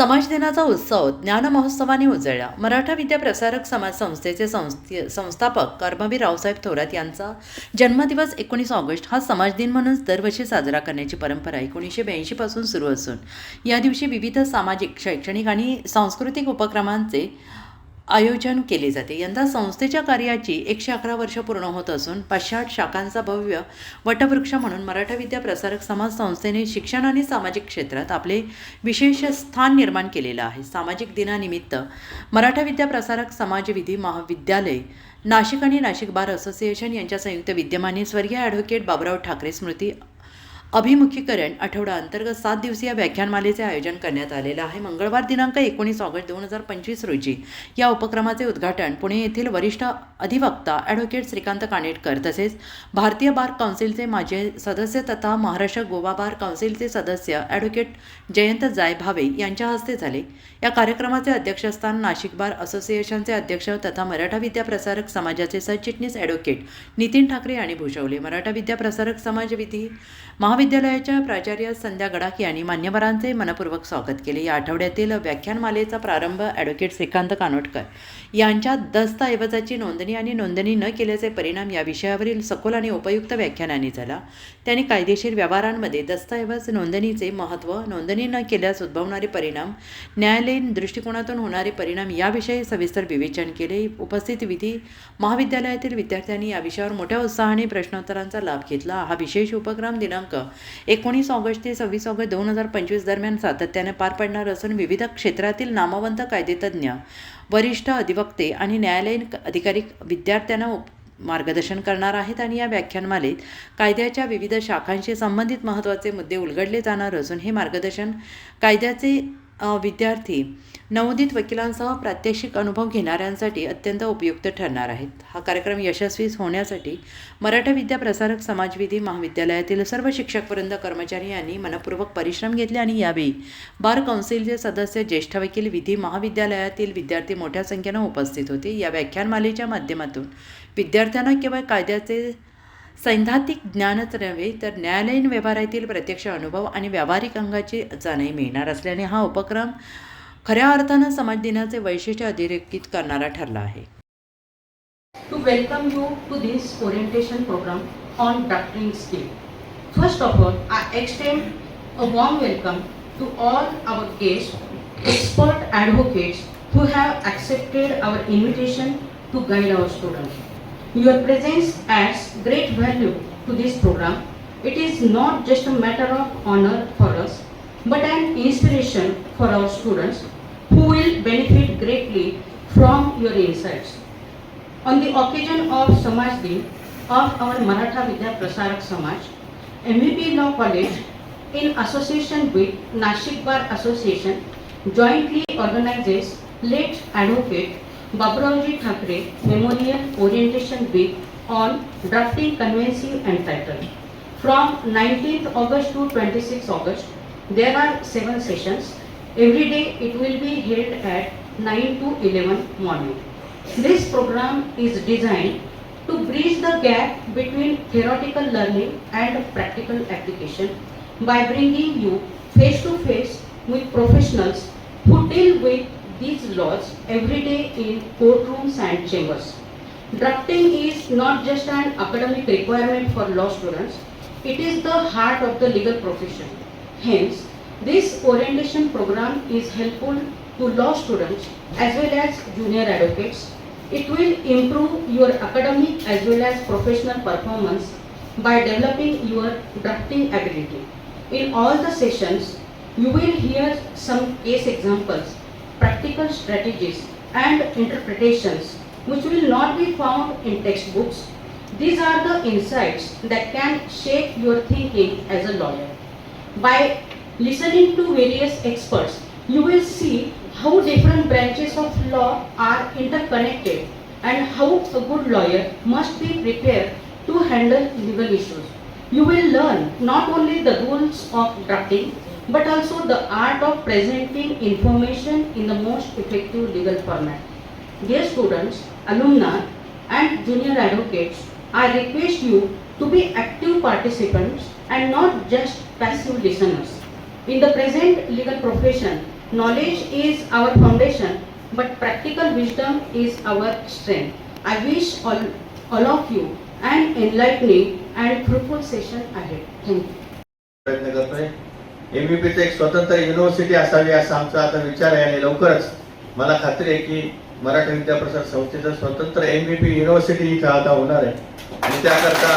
समाज दिनाचा उत्सव ज्ञान महोत्सवाने उजळला. मराठा विद्या प्रसारक समाज संस्थेचे संस्थे संस्थापक कर्मवीर रावसाहेब थोरात यांचा जन्मदिवस एकोणीस ऑगस्ट हा समाज दिन म्हणून दरवर्षी साजरा करण्याची परंपरा एकोणीसशे ब्याऐंशीपासून सुरू असून या दिवशी विविध सामाजिक शैक्षणिक आणि सांस्कृतिक उपक्रमांचे आयोजन केले जाते. यंदा संस्थेच्या कार्याची एकशे अकरा वर्ष पूर्ण होत असून पाचशे शाखांचा भव्य वटवृक्ष म्हणून मराठा विद्या प्रसारक समाज संस्थेने शिक्षण आणि सामाजिक क्षेत्रात आपले विशेष स्थान निर्माण केलेलं आहे. सामाजिक दिनानिमित्त मराठा विद्या प्रसारक समाज विधी महाविद्यालय नाशिक आणि नाशिक बार असोसिएशन यांच्या संयुक्त विद्यमाने स्वर्गीय ॲडव्होकेट बाबुराव ठाकरे स्मृती अभिमुखीकरण आठवडा अंतर्गत सात दिवसीय व्याख्यानमालेचे आयोजन करण्यात आलेलं आहे. मंगळवार दिनांक एकोणीस ऑगस्ट दोन हजार पंचवीस रोजी या उपक्रमाचे उद्घाटन पुणे येथील वरिष्ठ अधिवक्ता ॲडव्होकेट श्रीकांत कानेटकर तसेच भारतीय बार काउन्सिलचे माजी सदस्य तथा महाराष्ट्र गोवा बार काउन्सिलचे सदस्य ॲडव्होकेट जयंत जाय भावे यांच्या हस्ते झाले. या कार्यक्रमाचे अध्यक्षस्थान नाशिक बार असोसिएशनचे अध्यक्ष तथा मराठा विद्या प्रसारक समाजाचे सरचिटणीस ॲडव्होकेट नितीन ठाकरे यांनी भूषवले. मराठा विद्या प्रसारक समाज विधी महाविद्यालयाच्या प्राचार्य संध्या गडाख यांनी मान्यवरांचे मनपूर्वक स्वागत केले. या आठवड्यातील व्याख्यानमालेचा प्रारंभ ॲडव्होकेट श्रीकांत कानोटकर यांच्या दस्तऐवजाची नोंदणी आणि नोंदणी न केल्याचे परिणाम या विषयावरील सखोल आणि उपयुक्त व्याख्यानाने झाला. त्यांनी कायदेशीर व्यवहारांमध्ये दस्तऐवज नोंदणीचे महत्त्व नोंदणी न केल्यास उद्भवणारे परिणाम न्यायालयीन दृष्टिकोनातून होणारे परिणाम याविषयी सविस्तर विवेचन केले. उपस्थित विधी महाविद्यालयातील विद्यार्थ्यांनी या विषयावर मोठ्या उत्साहाने प्रश्नोत्तरांचा लाभ घेतला. हा विशेष उपक्रम दिनांक एकोणीस ऑगस्ट ते सव्वीस ऑगस्ट दोन हजार पंचवीस दरम्यान सातत्याने पार पडणार असून विविध क्षेत्रातील नामवंत कायदेतज्ञ वरिष्ठ अधिवक्ते आणि न्यायालयीन अधिकारी विद्यार्थ्यांना मार्गदर्शन करणार आहेत आणि या व्याख्यानमालेत कायद्याच्या विविध शाखांशी संबंधित महत्त्वाचे मुद्दे उलगडले जाणार असून हे मार्गदर्शन कायद्याचे विद्यार्थी नवोदित वकिलांसह प्रात्यक्षिक अनुभव घेणाऱ्यांसाठी अत्यंत उपयुक्त ठरणार आहेत. हा कार्यक्रम यशस्वी होण्यासाठी मराठा विद्या प्रसारक समाजविधी महाविद्यालयातील सर्व शिक्षकवृंद कर्मचारी यांनी मनपूर्वक परिश्रम घेतले आणि यावेळी बार कौन्सिलचे सदस्य ज्येष्ठ वकील विधी महाविद्यालयातील विद्यार्थी मोठ्या संख्येनं उपस्थित होते. या व्याख्यानमालेच्या माध्यमातून विद्यार्थ्यांना केवळ कायद्याचे सैद्धांतिक ज्ञानच नव्हे तर न्यायालयीन व्यवहारातील प्रत्यक्ष अनुभव आणि व्यावहारिक अंगाची जाणही मिळणार असल्याने हा उपक्रम खऱ्या अर्थानं समाज दिनाचे वैशिष्ट्य अधिरेखित करणारा ठरला आहे. To welcome you to this orientation program on doctoring skill first of all I extend a warm welcome to all our guest expert advocates who have accepted our invitation to guide our student Your presence adds great value to this program. It is not just a matter of honor for us, but an inspiration for our students who will benefit greatly from your insights. On the occasion of Samaj Din of our Maratha Vidya Prasarak Samaj, MVP Law College in association with Nashik Bar Association jointly organizes late advocate Baburavji Thakre Memorial Orientation Week on drafting conveyancy and title. From 19th August to 26th August, there are seven sessions. Every day it will be held at 9 to 11 morning. This program is designed to bridge the gap between theoretical learning and practical application by bringing you face to face with professionals who deal with these laws every day in courtrooms and chambers. Drafting is not just an academic requirement for law students, it is the heart of the legal profession. Hence, this orientation program is helpful to law students as well as junior advocates. It will improve your academic as well as professional performance by developing your drafting ability. In all the sessions, you will hear some case examples, practical strategies, and interpretations which will not be found in textbooks. These are the insights that can shape your thinking as a lawyer. By listening to various experts, you will see how different branches of law are interconnected and how a good lawyer must be prepared to handle legal issues. You will learn not only the rules of drafting but also the art of presenting information in the most effective legal format. Dear students, alumni, and junior advocates, I request you to be active participants and not just passive listeners. In the present legal profession, Knowledge is our foundation, but practical wisdom is our strength. I wish all, all of you an enlightening and fruitful session ahead. Thank you. प्रयत्न एमबीपीचं एक स्वतंत्र university असावी असा आमचा आता विचार आहे आणि लवकरच मला खात्री आहे की मराठी विद्याप्रसार संस्थेचं स्वतंत्र एमबीपी युनिव्हर्सिटी इथं आता होणार आहे. आणि त्याकरता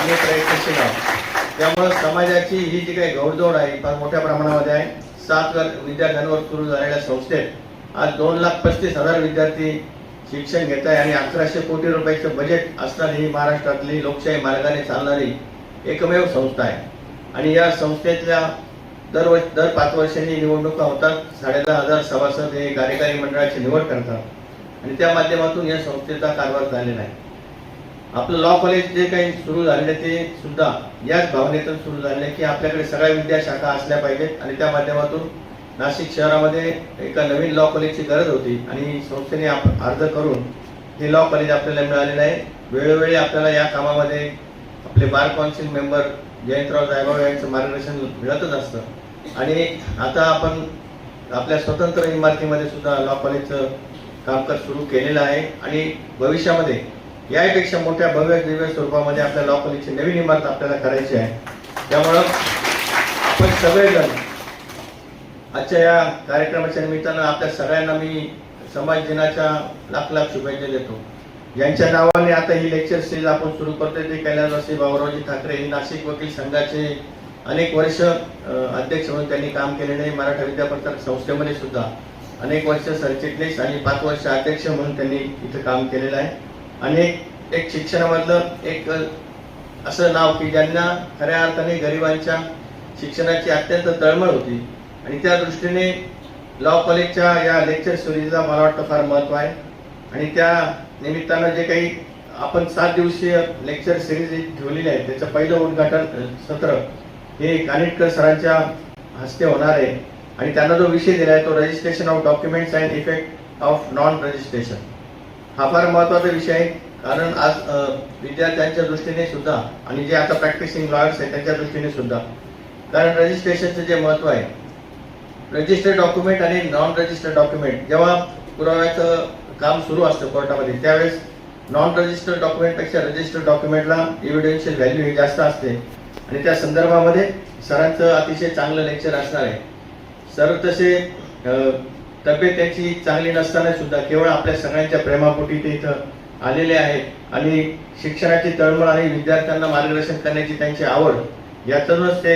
आम्ही प्रयत्नशील आहोत. त्यामुळं समाजाची ही जी काही घोडदौड आहे फार मोठ्या प्रमाणामध्ये आहे. सात विद्यार्थ्यांवर सुरू झालेल्या संस्थेत आज दोन लाख पस्तीस हजार विद्यार्थी शिक्षण घेत आहे आणि अकराशे कोटी रुपयाचं बजेट असणारी ही महाराष्ट्रातली लोकशाही मार्गाने चालणारी एकमेव संस्था आहे. आणि या संस्थेतल्या दर वर्ष दर पाच वर्षांनी निवडणुका होतात. साडेदहा हजार सभासद हे कार्यकारी मंडळाची निवड करतात. आणि त्या माध्यमातून या संस्थेचा कारभार झालेला आहे. आपलं लॉ कॉलेज जे काही सुरू झालेलं ते सुद्धा याच भावनेतून सुरू झालेलं की आपल्याकडे सगळ्या विद्याशाखा असल्या पाहिजेत आणि त्या माध्यमातून नाशिक शहरामध्ये एका नवीन लॉ कॉलेजची गरज होती आणि संस्थेने आप- अर्ज करून हे लॉ कॉलेज आपल्याला मिळालेलं आहे. वेळोवेळी आपल्याला या कामामध्ये आपले bar council member Jayantrao Jaibhav यांचं मार्गदर्शन मिळतच असतं. आणि आता आपण आपल्या स्वतंत्र इमारतीमध्ये सुद्धा लॉ कॉलेजचं कामकाज सुरू केलेलं आहे. आणि भविष्यामध्ये यापेक्षा मोठ्या भव्य दिव्य स्वरूपामध्ये आपल्या लॉ कॉलेजची नवीन इमारत आपल्याला करायची आहे. त्यामुळं आपण सगळेजण आजच्या या कार्यक्रमाच्या निमित्तानं आपल्या सगळ्यांना मी समाज दिनाच्या लाख लाख शुभेच्छा देतो. यांच्या नावाने आता ही लेक्चर सीरीज आपण सुरू करतोय. ते कैलासवासी बाबुरावजी ठाकरे हे नाशिक वकील संघाचे अनेक वर्ष अध्यक्ष म्हणून त्यांनी काम केलेले आहे. मराठा विद्यापत्रक संस्थेमध्ये सुद्धा अनेक वर्ष सरचिटणीस आणि पाच वर्ष अध्यक्ष म्हणून त्यांनी इथं काम केलेलं आहे. आणि एक- शिक्षणामधलं एक असं नाव की ज्यांना खऱ्या अर्थाने गरिबांच्या शिक्षणाची अत्यंत तळमळ होती. आणि त्या दृष्टीने लॉ कॉलेजच्या या लेक्चर सिरीजला मला वाटतं फार महत्त्व आहे. आणि त्या निमित्तानं जे काही आपण सात दिवसीय लेक्चर सिरीज ठेवलेली आहे त्याचं पहिलं उद्घाटन सत्र हे कानिटकर सरांच्या हस्ते होणार आहे. आणि त्यांना जो विषय दिला आहे तो registration of documents and effect of non registration हा फार महत्त्वाचा विषय आहे कारण आज विद्यार्थ्यांच्या दृष्टीने सुद्धा आणि जे आता प्रॅक्टिसिंग लॉयर्स आहेत त्यांच्या दृष्टीने सुद्धा कारण रजिस्ट्रेशनचं जे महत्त्व आहे रजिस्टर्ड डॉक्युमेंट आणि नॉन रजिस्टर्ड डॉक्युमेंट जेव्हा पुराव्याचं काम सुरू असतं कोर्टामध्ये. त्यावेळेस नॉन रजिस्टर्ड डॉक्युमेंटपेक्षा रजिस्टर्ड डॉक्युमेंटला इव्हिडेन्शियल व्हॅल्यू ही जास्त असते. आणि त्या संदर्भामध्ये सरांचं अतिशय चांगलं लेक्चर असणार आहे. सर तसे तब्येत त्यांची चांगली नसताना सुद्धा केवळ आपल्या सगळ्यांच्या प्रेमापोटी ते इथं आलेले आहेत. आणि शिक्षणाची तळमळ आणि विद्यार्थ्यांना मार्गदर्शन करण्याची त्यांची आवड यातूनच ते